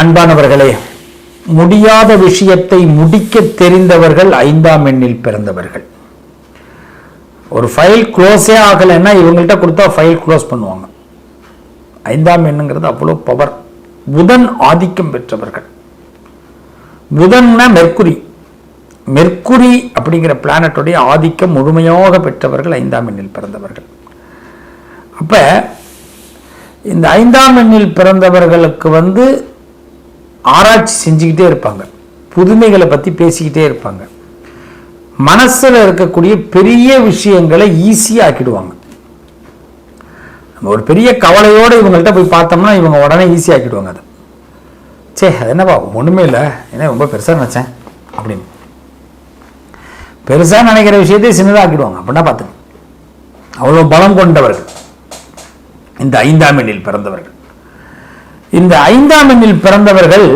அன்பானவர்களே முடியாத விஷயத்தை முடிக்க தெரிந்தவர்கள் ஐந்தாம் எண்ணில் பிறந்தவர்கள். ஒரு ஃபைல் க்ளோஸே ஆகலைன்னா இவங்கள்ட்ட கொடுத்தா ஃபைல் க்ளோஸ் பண்ணுவாங்க. ஐந்தாம் எண்ணுங்கிறது அவ்வளோ பவர் புதன் ஆதிக்கம் பெற்றவர்கள். புதன்னா மெர்க்குரி மெர்க்குரி அப்படிங்கிற பிளானட்டுடைய ஆதிக்கம் முழுமையாக பெற்றவர்கள் ஐந்தாம் எண்ணில் பிறந்தவர்கள். அப்போ இந்த ஐந்தாம் எண்ணில் பிறந்தவர்களுக்கு வந்து ஆராய்ச்சி செஞ்சுக்கிட்டே இருப்பாங்க. புதுமைகளை பற்றி பேசிக்கிட்டே இருப்பாங்க. மனசில் இருக்கக்கூடிய பெரிய விஷயங்களை ஈஸியாக ஆக்கிடுவாங்க. நம்ம ஒரு பெரிய கவலையோடு இவங்கள்ட்ட போய் பார்த்தோம்னா இவங்க உடனே ஈஸியாக ஆக்கிடுவாங்க அதை. சே அது என்னப்பா ஒன்றுமே இல்லை. என்ன ரொம்ப பெருசாக நினச்சேன்? அப்படின்னு. பெருசாக நினைக்கிற விஷயத்தையும் சின்னதாக ஆக்கிடுவாங்க. அப்படின்னா பார்த்துங்க அவ்வளோ பலம் கொண்டவர்கள். இந்த ஐந்தாம் எண்ணில் பிறந்தவர்கள். இந்த ஐந்தாம் எண்ணில் பிறந்தவர்கள்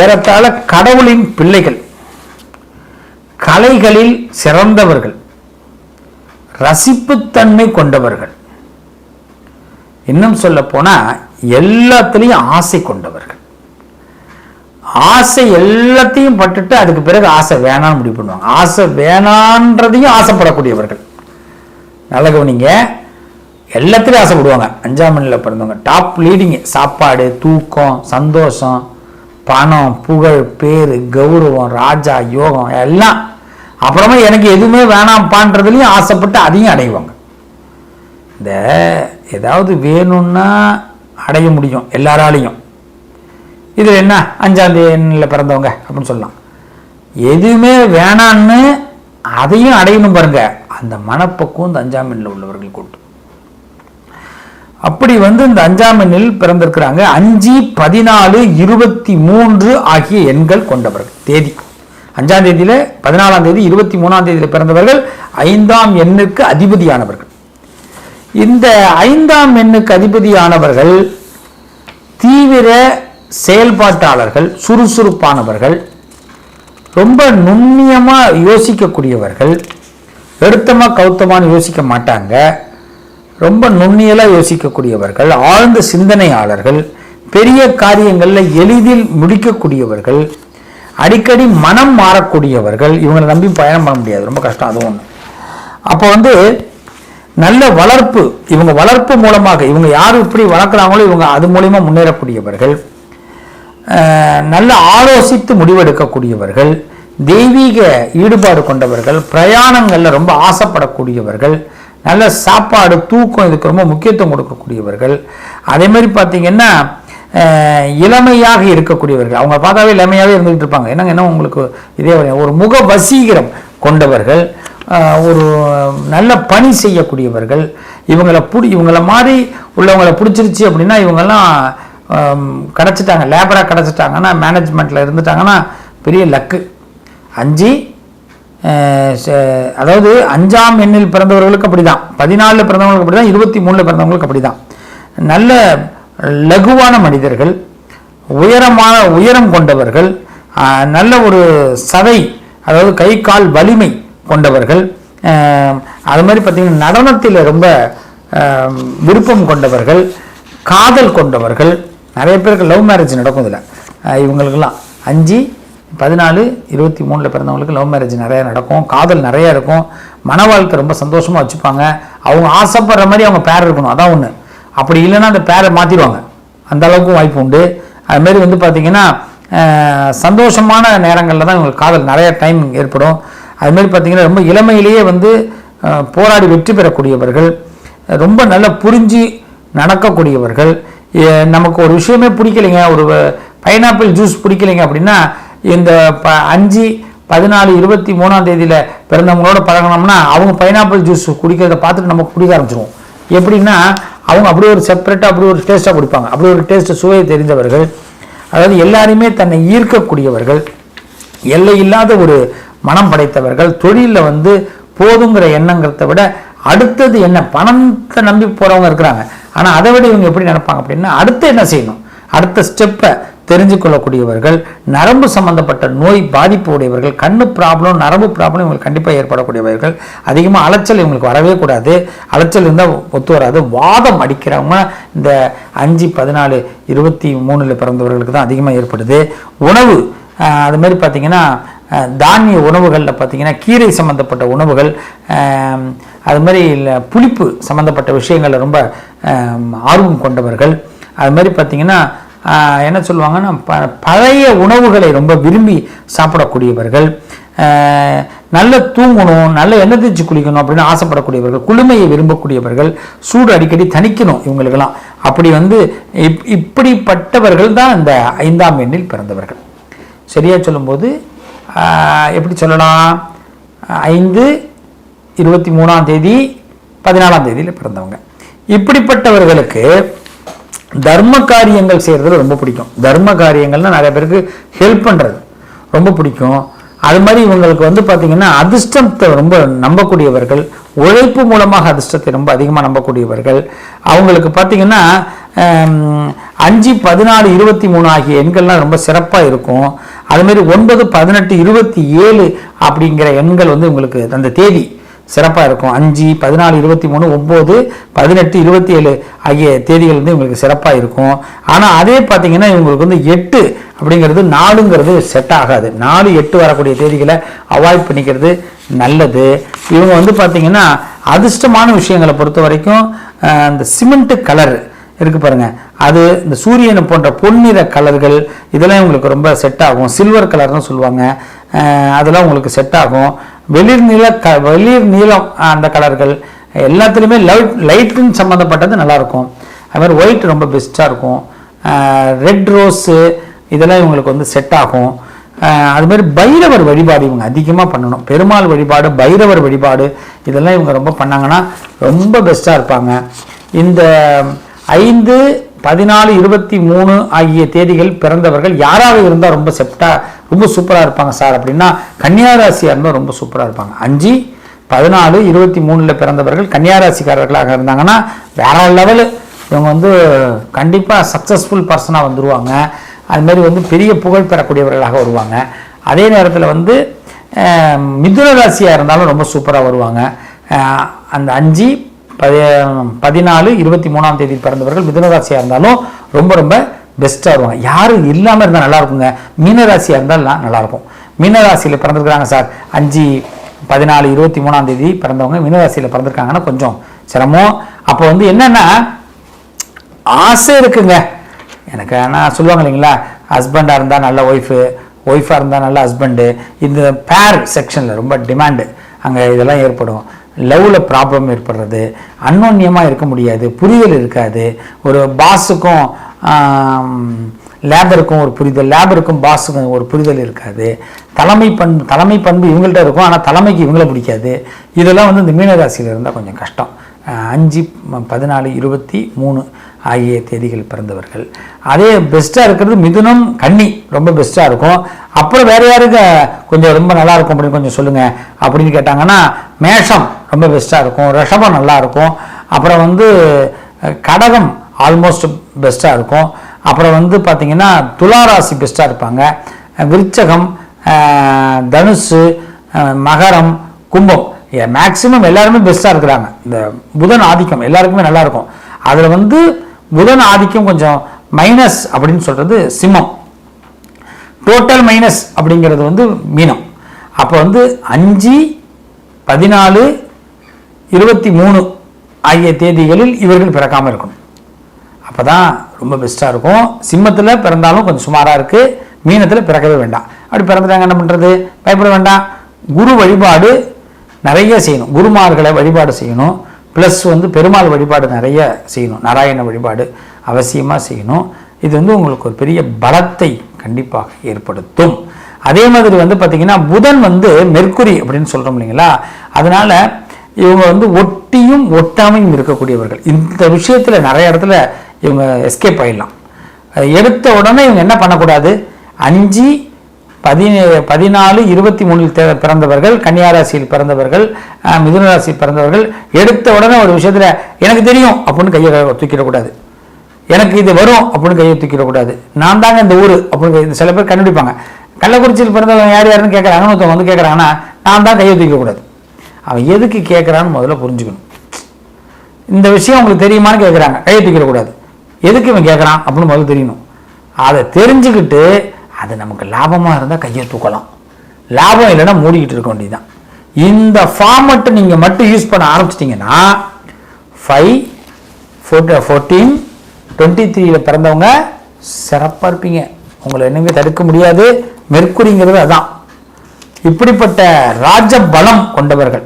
ஏறத்தாழ கடவுளின் பிள்ளைகள் கலைகளில் சிறந்தவர்கள் ரசிப்புத்தன்மை கொண்டவர்கள். இன்னும் சொல்ல போனா எல்லாத்துலேயும் ஆசை கொண்டவர்கள். ஆசை எல்லாத்தையும் பட்டுட்டு அதுக்கு பிறகு ஆசை வேணான்னு முடிவு பண்ணுவாங்க. ஆசை வேணான்றதையும் ஆசைப்படக்கூடியவர்கள். நல்ல கவனிங்க. எல்லாத்துலேயும் ஆசைப்படுவாங்க அஞ்சாம் மணியில் பிறந்தவங்க. டாப் லீடிங்கு சாப்பாடு தூக்கம் சந்தோஷம் பணம் புகழ் பேர் கௌரவம் ராஜா யோகம் எல்லாம். அப்புறமா எனக்கு எதுவுமே வேணாம்ப்பான்றதுலையும் ஆசைப்பட்டு அதையும் அடைவாங்க. இந்த ஏதாவது வேணும்னா அடைய முடியும் எல்லாராலையும். இதில் என்ன? அஞ்சாம் தேதியில் பிறந்தவங்க அப்படின்னு சொல்லலாம். எதுவுமே வேணான்னு அதையும் அடையணும் பாருங்க. அந்த மனப்பக்குவம் இந்த அஞ்சாம் எண்ணில் உள்ளவர்கள் கூட்டு. அப்படி வந்து இந்த அஞ்சாம் எண்ணில் பிறந்திருக்கிறாங்க. அஞ்சு பதினாலு இருபத்தி மூன்று ஆகிய எண்கள் கொண்டவர்கள். தேதி. அஞ்சாம் தேதியில பதினாலாம் தேதி இருபத்தி மூணாம் தேதியில பிறந்தவர்கள் ஐந்தாம் எண்ணுக்கு அதிபதியானவர்கள். இந்த ஐந்தாம் எண்ணுக்கு அதிபதியானவர்கள் தீவிர செயல்பாட்டாளர்கள் சுறுசுறுப்பானவர்கள் ரொம்ப நுண்ணியமாக யோசிக்கக்கூடியவர்கள் எடுத்தமாக கௌத்தமானு யோசிக்க மாட்டாங்க. ரொம்ப நுண்ணியலாக யோசிக்கக்கூடியவர்கள் ஆழ்ந்த சிந்தனையாளர்கள் பெரிய காரியங்களில் எளிதில் முடிக்கக்கூடியவர்கள் அடிக்கடி மனம் மாறக்கூடியவர்கள் இவங்களை நம்பி பயணம் பண்ண முடியாது ரொம்ப கஷ்டம் அது ஒன்று அப்போ வந்து நல்ல வளர்ப்பு இவங்க வளர்ப்பு மூலமாக இவங்க யார் இப்படி வளர்க்குறாங்களோ இவங்க அது மூலயமா முன்னேறக்கூடியவர்கள் நல்ல ஆலோசித்து முடிவெடுக்கக்கூடியவர்கள் தெய்வீக ஈடுபாடு கொண்டவர்கள் பிரயாணங்களில் ரொம்ப ஆசைப்படக்கூடியவர்கள் நல்ல சாப்பாடு தூக்கம் இதுக்கு ரொம்ப முக்கியத்துவம் கொடுக்கக்கூடியவர்கள். அதே மாதிரி பார்த்தீங்கன்னா இளமையாக இருக்கக்கூடியவர்கள். அவங்க பார்த்தாவே இளமையாகவே இருந்துகிட்டு இருப்பாங்க. என்னங்க என்ன உங்களுக்கு இதே வரையும் ஒரு முக வசீகரம் கொண்டவர்கள் ஒரு நல்ல பணி செய்யக்கூடியவர்கள். இவங்களை பிடி இவங்கள மாதிரி உள்ளவங்களை பிடிச்சிருச்சு அப்படின்னா இவங்கெல்லாம் கிடச்சிட்டாங்க. லேபராக கிடச்சிட்டாங்கன்னா மேனேஜ்மெண்ட்டில் இருந்துட்டாங்கன்னா பெரிய லக்கு. அஞ்சு அதாவது அஞ்சாம் எண்ணில் பிறந்தவர்களுக்கு அப்படி தான் பதினாலில் பிறந்தவங்களுக்கு அப்படி தான் இருபத்தி மூணில் பிறந்தவங்களுக்கு அப்படி தான் நல்ல லகுவான மனிதர்கள் உயரமான உயரம் கொண்டவர்கள் நல்ல ஒரு சதை அதாவது கை கால் வலிமை கொண்டவர்கள் அது மாதிரி பார்த்திங்கன்னா நடனத்தில் ரொம்ப விருப்பம் கொண்டவர்கள் காதல் கொண்டவர்கள் நிறைய பேருக்கு லவ் மேரேஜ் நடக்கும் இதில். இவங்களுக்கெல்லாம் அஞ்சு பதினாலு இருபத்தி மூணில் பிறந்தவங்களுக்கு லவ் மேரேஜ் நிறையா நடக்கும். காதல் நிறையா இருக்கும். மன வாழ்க்கை ரொம்ப சந்தோஷமாக வச்சுப்பாங்க. அவங்க ஆசைப்படுற மாதிரி அவங்க பேர் இருக்கணும். அதான் ஒன்று அப்படி இல்லைன்னா அந்த பேரை மாற்றிடுவாங்க அந்த அளவுக்கு வாய்ப்பு உண்டு. அதுமாரி வந்து பார்த்திங்கன்னா சந்தோஷமான நேரங்களில் தான் இவங்களுக்கு காதல் நிறைய டைம் ஏற்படும். அதுமாரி பார்த்திங்கன்னா ரொம்ப இளமையிலேயே வந்து போராடி வெற்றி பெறக்கூடியவர்கள் ரொம்ப நல்லா புரிஞ்சு நடக்கக்கூடியவர்கள். நமக்கு ஒரு விஷயமே பிடிக்கலைங்க. ஒரு பைனாப்பிள் ஜூஸ் பிடிக்கலைங்க அப்படின்னா இந்த ப அஞ்சு பதினாலு இருபத்தி மூணாம் தேதியில் பிறந்தவங்களோட பழகினோம்னா அவங்க பைனாப்பிள் ஜூஸ் குடிக்கிறத பார்த்துட்டு நமக்கு குடிக்க ஆரம்பிச்சிருவோம். எப்படின்னா அவங்க அப்படி ஒரு செப்பரேட்டாக அப்படி ஒரு டேஸ்ட்டாக குடிப்பாங்க. அப்படி ஒரு டேஸ்ட்டு சுவையை தெரிந்தவர்கள் அதாவது எல்லாரையுமே தன்னை ஈர்க்கக்கூடியவர்கள் எல்லை இல்லாத ஒரு மனம் படைத்தவர்கள் தொழிலில் வந்து போதுங்கிற எண்ணங்கிறத விட அடுத்தது என்ன பணத்தை நம்பி போகிறவங்க இருக்கிறாங்க. ஆனால் அதை விட இவங்க எப்படி நினைப்பாங்க அப்படின்னா அடுத்து என்ன செய்யணும்? அடுத்த ஸ்டெப்பை தெரிஞ்சு கொள்ளக்கூடியவர்கள் நரம்பு சம்பந்தப்பட்ட நோய் பாதிப்பு உடையவர்கள் கண்ணு ப்ராப்ளம் நரம்பு ப்ராப்ளம் இவங்களுக்கு கண்டிப்பாக ஏற்படக்கூடியவர்கள். அதிகமாக அலைச்சல் இவங்களுக்கு வரவே கூடாது. அலைச்சல் இருந்தால் ஒத்து வராது. வாதம் அடிக்கிறவங்க இந்த அஞ்சு பதினாலு இருபத்தி மூணில் பிறந்தவர்களுக்கு தான் அதிகமாக ஏற்படுது. உணவு அதுமாரி அது மாதிரி பார்த்தீங்கன்னா தானிய உணவுகளில் பார்த்தீங்கன்னா கீரை சம்மந்தப்பட்ட உணவுகள் அது மாதிரி புளிப்பு சம்மந்தப்பட்ட விஷயங்களில் ரொம்ப ஆர்வம் கொண்டவர்கள். அது மாதிரி பார்த்தீங்கன்னா என்ன சொல்லுவாங்கன்னா ப பழைய உணவுகளை ரொம்ப விரும்பி சாப்பிடக்கூடியவர்கள் நல்ல தூங்கணும் நல்ல எண்ணெய் தேய்ச்சி குளிக்கணும் அப்படின்னு ஆசைப்படக்கூடியவர்கள் குளுமையை விரும்பக்கூடியவர்கள் சூடு அடிக்கடி தணிக்கணும் இவங்களுக்கெல்லாம். அப்படி வந்து இப் இப்படிப்பட்டவர்கள் தான் இந்த ஐந்தாம் எண்ணில் பிறந்தவர்கள். சரியாக சொல்லும்போது எப்படி சொல்லலாம்? ஐந்து இருபத்தி மூணாம் தேதி பதினாலாம் தேதியில் பிறந்தவங்க. இப்படிப்பட்டவர்களுக்கு தர்ம காரியங்கள் செய்கிறதுல ரொம்ப பிடிக்கும். தர்ம காரியங்கள்னா நிறைய பேருக்கு ஹெல்ப் பண்ணுறது ரொம்ப பிடிக்கும். அது மாதிரி இவங்களுக்கு வந்து பார்த்தீங்கன்னா அதிர்ஷ்டத்தை ரொம்ப நம்பக்கூடியவர்கள் உழைப்பு மூலமாக அதிர்ஷ்டத்தை ரொம்ப அதிகமாக நம்பக்கூடியவர்கள். அவங்களுக்கு பார்த்திங்கன்னா அஞ்சு பதினாலு இருபத்தி மூணு ஆகிய எண்கள்லாம் ரொம்ப சிறப்பாக இருக்கும். அதுமாரி ஒன்பது பதினெட்டு இருபத்தி ஏழு அப்படிங்கிற எண்கள் வந்து உங்களுக்கு அந்த தேதி சிறப்பாக இருக்கும். அஞ்சு பதினாலு இருபத்தி மூணு ஒம்பது பதினெட்டு இருபத்தி ஏழு ஆகிய தேதிகள் வந்து இவங்களுக்கு சிறப்பாக இருக்கும். ஆனால் அதே பார்த்தீங்கன்னா இவங்களுக்கு வந்து எட்டு அப்படிங்கிறது நாலுங்கிறது செட் ஆகாது. நாலு எட்டு வரக்கூடிய தேதிகளை அவாய்ட் பண்ணிக்கிறது நல்லது. இவங்க வந்து பார்த்தீங்கன்னா அதிர்ஷ்டமான விஷயங்களை பொறுத்த வரைக்கும் இந்த அந்த சிமெண்ட் கலர் இருக்கு பாருங்க. அது இந்த சூரியனை போன்ற பொன்னிற கலர்கள் இதெல்லாம் உங்களுக்கு ரொம்ப செட் ஆகும். சில்வர் கலர்னு சொல்லுவாங்க. அதெல்லாம் உங்களுக்கு செட் ஆகும். வெளிர் நீல க வெளிர் நீலம் அந்த கலர்கள் எல்லாத்துலேயுமே லைட் லைட்டுன்னு சம்மந்தப்பட்டது நல்லாயிருக்கும் அது மாதிரி ஒயிட் ரொம்ப பெஸ்ட்டாக இருக்கும். ரெட் ரோஸு இதெல்லாம் இவங்களுக்கு வந்து செட் ஆகும். அதுமாதிரி பைரவர் வழிபாடு இவங்க அதிகமாக பண்ணணும். பெருமாள் வழிபாடு பைரவர் வழிபாடு இதெல்லாம் இவங்க ரொம்ப பண்ணாங்கன்னா ரொம்ப பெஸ்ட்டாக இருப்பாங்க. இந்த ஐந்து பதினாலு இருபத்தி மூணு ஆகிய தேதிகள் பிறந்தவர்கள் யாராக இருந்தால் ரொம்ப செப்டா ரொம்ப சூப்பராக இருப்பாங்க சார் அப்படின்னா கன்னியாராசியாக இருந்தால் ரொம்ப சூப்பராக இருப்பாங்க. அஞ்சு பதினாலு இருபத்தி மூணில் பிறந்தவர்கள் கன்னியாராசிக்காரர்களாக இருந்தாங்கன்னா வேற லெவலு இவங்க வந்து கண்டிப்பாக சக்ஸஸ்ஃபுல் பர்சனாக வந்துடுவாங்க அதுமாதிரி வந்து பெரிய புகழ் பெறக்கூடியவர்களாக வருவாங்க. அதே நேரத்தில் வந்து மிதுன ராசியாக இருந்தாலும் ரொம்ப சூப்பராக வருவாங்க. அந்த அஞ்சு பதினாலு இருபத்தி மூணாம் தேதி பிறந்தவர்கள் மிதுனராசியாக இருந்தாலும் ரொம்ப ரொம்ப பெஸ்ட்டாக இருக்கும் யாரும் இல்லாமல் இருந்தால் நல்லா மீனராசியாக மீன ராசியாக இருந்தால் நல்லாயிருக்கும். மீனராசியில் பிறந்திருக்கிறாங்க சார். அஞ்சு பதினாலு இருபத்தி மூணாம் தேதி பிறந்தவங்க மீனராசியில் பிறந்திருக்காங்கன்னா கொஞ்சம் சிரமம். அப்போ வந்து என்னென்னா ஆசை இருக்குங்க. எனக்கு ஆனால் சொல்லுவாங்க இல்லைங்களா ஹஸ்பண்டாக இருந்தால் நல்ல ஒய்ஃபு ஒய்ஃபாக இருந்தால் நல்ல ஹஸ்பண்டு இந்த பேர் செக்ஷனில் ரொம்ப டிமாண்டு அங்கே இதெல்லாம் ஏற்படும். லவ்வில் ப்ராப்ளம் ஏற்படுறது அன்னோன்யமாக இருக்க முடியாது புரிதல் இருக்காது. ஒரு பாஸுக்கும் லேபருக்கும் ஒரு புரிதல் லேபருக்கும் பாஸுக்கும் ஒரு புரிதல் இருக்காது. தலைமை பண்பு தலைமை பண்பு இவங்கள்ட்ட இருக்கும் ஆனால் தலைமைக்கு இவங்கள பிடிக்காது. இதெல்லாம் வந்து இந்த மீனராசியில் இருந்தால் கொஞ்சம் கஷ்டம். அஞ்சு பதினாலு இருபத்தி மூணு ஆகிய தேதிகள் பிறந்தவர்கள். அதே பெஸ்ட்டாக இருக்கிறது மிதுனம் கன்னி. ரொம்ப பெஸ்ட்டாக இருக்கும். அப்புறம் வேறு யாருக்கு? கொஞ்சம் ரொம்ப நல்லா இருக்கும் அப்படின்னு கொஞ்சம் சொல்லுங்கள் அப்படின்னு கேட்டாங்கன்னா மேஷம் ரொம்ப பெஸ்ட்டாக இருக்கும். ரிஷபம் நல்லா இருக்கும். அப்புறம் வந்து கடகம் ஆல்மோஸ்ட் பெஸ்ட்டாக இருக்கும். அப்புறம் வந்து பார்த்திங்கன்னா துளாராசி பெஸ்ட்டாக இருப்பாங்க. விருச்சகம் தனுசு மகரம் கும்பம். மேக்சிமம் எல்லாருமே பெஸ்ட்டாக இருக்கிறாங்க. இந்த புதன் ஆதிக்கம் எல்லாருக்குமே நல்லா இருக்கும். அதில் வந்து புதன் ஆதிக்கம் கொஞ்சம் மைனஸ் அப்படின்னு சொல்கிறது சிம்மம். டோட்டல் மைனஸ் அப்படிங்கிறது வந்து மீனம். அப்போ வந்து அஞ்சு பதினாலு இருபத்தி மூணு ஆகிய தேதிகளில் இவர்கள் பிறக்காமல் இருக்கணும். அப்போ தான் ரொம்ப பெஸ்ட்டாக இருக்கும். சிம்மத்தில் பிறந்தாலும் கொஞ்சம் சுமாராக இருக்குது மீனத்தில் பிறக்கவே வேண்டாம். அப்படி பிறந்துட்டாங்க என்ன பண்ணுறது பயப்பட வேண்டாம். குரு வழிபாடு நிறைய செய்யணும். குருமார்களை வழிபாடு செய்யணும். ப்ளஸ் வந்து பெருமாள் வழிபாடு நிறைய செய்யணும். நாராயண வழிபாடு அவசியமாக செய்யணும். இது வந்து உங்களுக்கு ஒரு பெரிய பலத்தை கண்டிப்பாக ஏற்படுத்தும். அதே மாதிரி வந்து பார்த்தீங்கன்னா புதன் வந்து மெர்க்குரி அப்படின்னு சொல்கிறோம் இல்லைங்களா? அதனால் இவங்க வந்து ஒட்டியும் ஒட்டாமையும் இருக்கக்கூடியவர்கள். இந்த விஷயத்தில் நிறைய இடத்துல இவங்க எஸ்கேப் ஆகிடலாம் எடுத்த உடனே இவங்க என்ன பண்ணக்கூடாது? அஞ்சு பதினே பதினாலு இருபத்தி மூணில் தே- பிறந்தவர்கள் கன்னியாராசியில் பிறந்தவர்கள் மிதுனராசியில் பிறந்தவர்கள் எடுத்த உடனே ஒரு விஷயத்தில் எனக்கு தெரியும் அப்படின்னு கையை தூக்கிடக்கூடாது. எனக்கு இது வரும் அப்படின்னு கையை தூக்கிடக்கூடாது. நான் தாங்க இந்த ஊர் அப்படின்னு சில பேர் கண்டுபிடிப்பாங்க. கள்ளக்குறிச்சியில் பிறந்தவங்க யார் யாருன்னு கேட்குறாங்க ஒருத்தவங்க வந்து கேட்குறாங்கன்னா நான் தான் கையை தூக்கக்கூடாது அவன் எதுக்கு கேட்குறான்னு முதல்ல புரிஞ்சுக்கணும். இந்த விஷயம் உங்களுக்கு தெரியுமான்னு கேட்குறாங்க. கையை தூக்கிடக்கூடாது. எதுக்கு இவன் கேட்குறான் அப்படின்னு முதல்ல தெரியணும். அதை தெரிஞ்சுக்கிட்டு அது நமக்கு லாபமாக இருந்தால் கையை தூக்கலாம். லாபம் இல்லைன்னா மூடிக்கிட்டு இருக்க வேண்டியதுதான். இந்த ஃபார்மெட்டை நீங்கள் மட்டும் யூஸ் பண்ண ஆரம்பிச்சிட்டிங்கன்னா ஃபைவ் ஃபோர்ட்டி ஃபோர்டீன் டுவெண்ட்டி த்ரீயில் பிறந்தவங்க சிறப்பாக இருப்பீங்க. உங்களை என்னங்க தடுக்க முடியாது. மெர்க்குரிங்கிறது அதான். இப்படிப்பட்ட ராஜபலம் கொண்டவர்கள்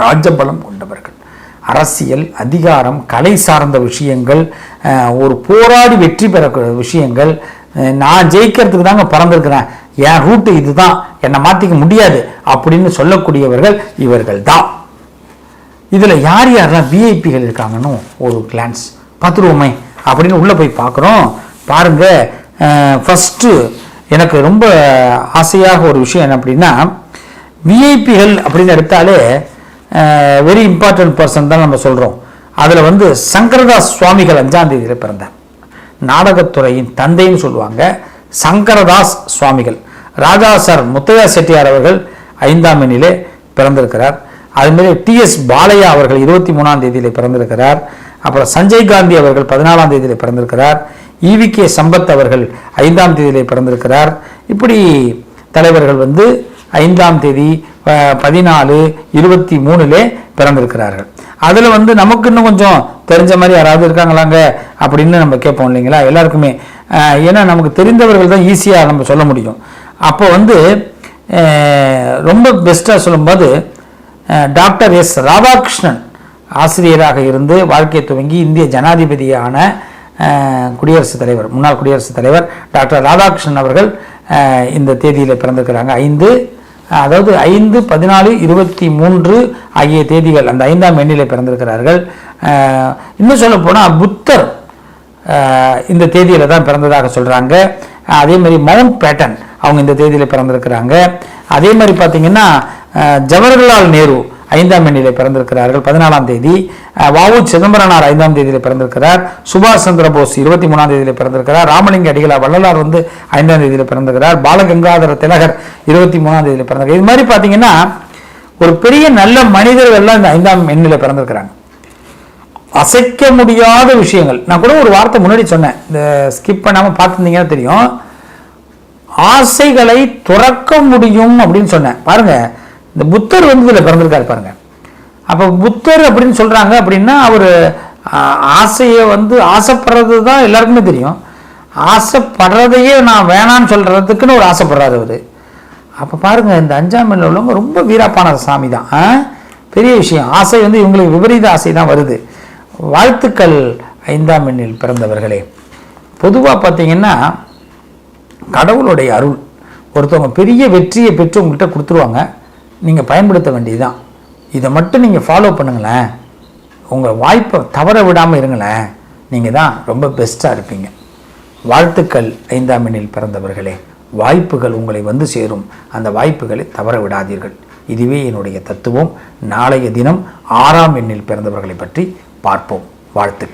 ராஜபலம் கொண்டவர்கள் அரசியல் அதிகாரம் கலை சார்ந்த விஷயங்கள் ஒரு போராடி வெற்றி பெற விஷயங்கள் நான் ஜெயிக்கிறதுக்கு தாங்க பிறந்திருக்கிறேன். என் ரூட்டு இதுதான். என்னை மாற்றிக்க முடியாது அப்படின்னு சொல்லக்கூடியவர்கள் இவர்கள் தான் இதில் யார் யாரெல்லாம் விஐபிகள் இருக்காங்கன்னு ஒரு கிளான்ஸ் பார்த்துருவோமே அப்படின்னு உள்ளே போய் பார்க்குறோம். பாருங்க ஃபஸ்ட்டு எனக்கு ரொம்ப ஆசையாக ஒரு விஷயம் என்ன அப்படின்னா விஐபிகள் அப்படின்னு எடுத்தாலே வெரி இம்பார்ட்டன்ட் பர்சன் தான் நம்ம சொல்கிறோம் அதில் வந்து சங்கரதாஸ் சுவாமிகள் அஞ்சாம் தேதியில் நாடகத்துறையின் தந்தைன்னு சொல்லுவாங்க சங்கரதாஸ் சுவாமிகள். ராஜா சார் முத்தையா செட்டியார் அவர்கள் ஐந்தாம் எண்ணிலே பிறந்திருக்கிறார். அதுமாரி டிஎஸ் பாலையா அவர்கள் இருபத்தி மூணாம் தேதியிலே பிறந்திருக்கிறார். அப்புறம் சஞ்சய் காந்தி அவர்கள் பதினாலாம் தேதியிலே பிறந்திருக்கிறார். இவி கே சம்பத் அவர்கள் ஐந்தாம் தேதியிலே பிறந்திருக்கிறார். இப்படி தலைவர்கள் வந்து ஐந்தாம் தேதி பதினாலு இருபத்தி மூணுலே பிறந்திருக்கிறார்கள். அதில் வந்து நமக்கு இன்னும் கொஞ்சம் தெரிஞ்ச மாதிரி யாராவது இருக்காங்களாங்க அப்படின்னு நம்ம கேட்போம் இல்லைங்களா? எல்லாருக்குமே. ஏன்னா நமக்கு தெரிந்தவர்கள் தான் ஈஸியாக நம்ம சொல்ல முடியும். அப்போ வந்து ரொம்ப பெஸ்ட்டாக சொல்லும்போது டாக்டர் எஸ் ராதாகிருஷ்ணன் ஆசிரியராக இருந்து வாழ்க்கையை துவங்கி இந்திய ஜனாதிபதியான குடியரசுத் தலைவர் முன்னாள் குடியரசுத் தலைவர் டாக்டர் ராதாகிருஷ்ணன் அவர்கள் இந்த தேதியில் பிறந்திருக்கிறாங்க. ஐந்து அதாவது ஐந்து பதினாலு இருபத்தி மூன்று ஆகிய தேதிகள் அந்த ஐந்தாம் எண்ணிலே பிறந்திருக்கிறார்கள். இன்னும் சொல்ல போனால் புத்தர் இந்த தேதியில் தான் பிறந்ததாக சொல்கிறாங்க அதே மாதிரி மவுண்ட் பேட்டன் அவங்க இந்த தேதியில் பிறந்திருக்கிறாங்க. அதே மாதிரி பார்த்தீங்கன்னா ஜவஹர்லால் நேரு ஐந்தாம் எண்ணிலே பிறந்திருக்கிறார்கள். பதினாலாம் தேதி வாவு சிதம்பரனார் ஐந்தாம் தேதியில் பிறந்திருக்கிறார். சுபாஷ் சந்திர போஸ் இருபத்தி மூணாம் தேதியில் பிறந்திருக்கிறார். ராமலிங்க அடிகளார் வள்ளலார் வந்து ஐந்தாம் தேதியில் பிறந்திருக்கிறார். பாலகங்காதர திலகர் இருபத்தி மூணாம் தேதியிலே பிறந்திருக்கிறார். இது மாதிரி பார்த்தீங்கன்னா ஒரு பெரிய நல்ல மனிதர்கள் எல்லாம் இந்த ஐந்தாம் எண்ணில் பிறந்திருக்கிறாங்க. அசைக்க முடியாத விஷயங்கள். நான் கூட ஒரு வார்த்தை முன்னாடி சொன்னேன். இந்த ஸ்கிப் பண்ணாமல் பார்த்துருந்தீங்கன்னா தெரியும். ஆசைகளை துறக்க முடியும் அப்படின்னு சொன்னேன். பாருங்கள் இந்த புத்தர் வந்து இதில் பிறந்திருக்காரு பாருங்க. அப்போ புத்தர் அப்படின்னு சொல்கிறாங்க அப்படின்னா அவர் ஆசையை வந்து ஆசைப்படுறது தான் எல்லாருக்குமே தெரியும். ஆசைப்படுறதையே நான் வேணான்னு சொல்கிறதுக்குன்னு ஒரு ஆசைப்படுறாரு அவர். அப்போ பாருங்க இந்த அஞ்சாம் மண்ணில் உள்ளவங்க ரொம்ப வீராப்பான சாமி தான். ஆ? பெரிய விஷயம். ஆசை வந்து இவங்களுக்கு விபரீத ஆசை தான் வருது. வாழ்த்துக்கள் ஐந்தாம் எண்ணில் பிறந்தவர்களே. பொதுவாக பார்த்தீங்கன்னா கடவுளுடைய அருள் ஒருத்தவங்க பெரிய வெற்றியை பெற்று உங்கள்கிட்ட கொடுத்துருவாங்க. நீங்கள் பயன்படுத்த வேண்டியதுதான். இதை மட்டும் நீங்கள் ஃபாலோ பண்ணுங்களேன். உங்கள் வாய்ப்பை தவற விடாமல் இருங்களேன். நீங்கள் தான் ரொம்ப பெஸ்ட்டாக இருப்பீங்க. வாழ்த்துக்கள் ஐந்தாம் எண்ணில் பிறந்தவர்களே. வாய்ப்புகள் உங்களை வந்து சேரும். அந்த வாய்ப்புகளை தவற விடாதீர்கள். இதுவே என்னுடைய தத்துவம். நாளைய தினம் ஆறாம் எண்ணில் பிறந்தவர்களை பற்றி பார்ப்போம். வாழ்த்துக்கள்.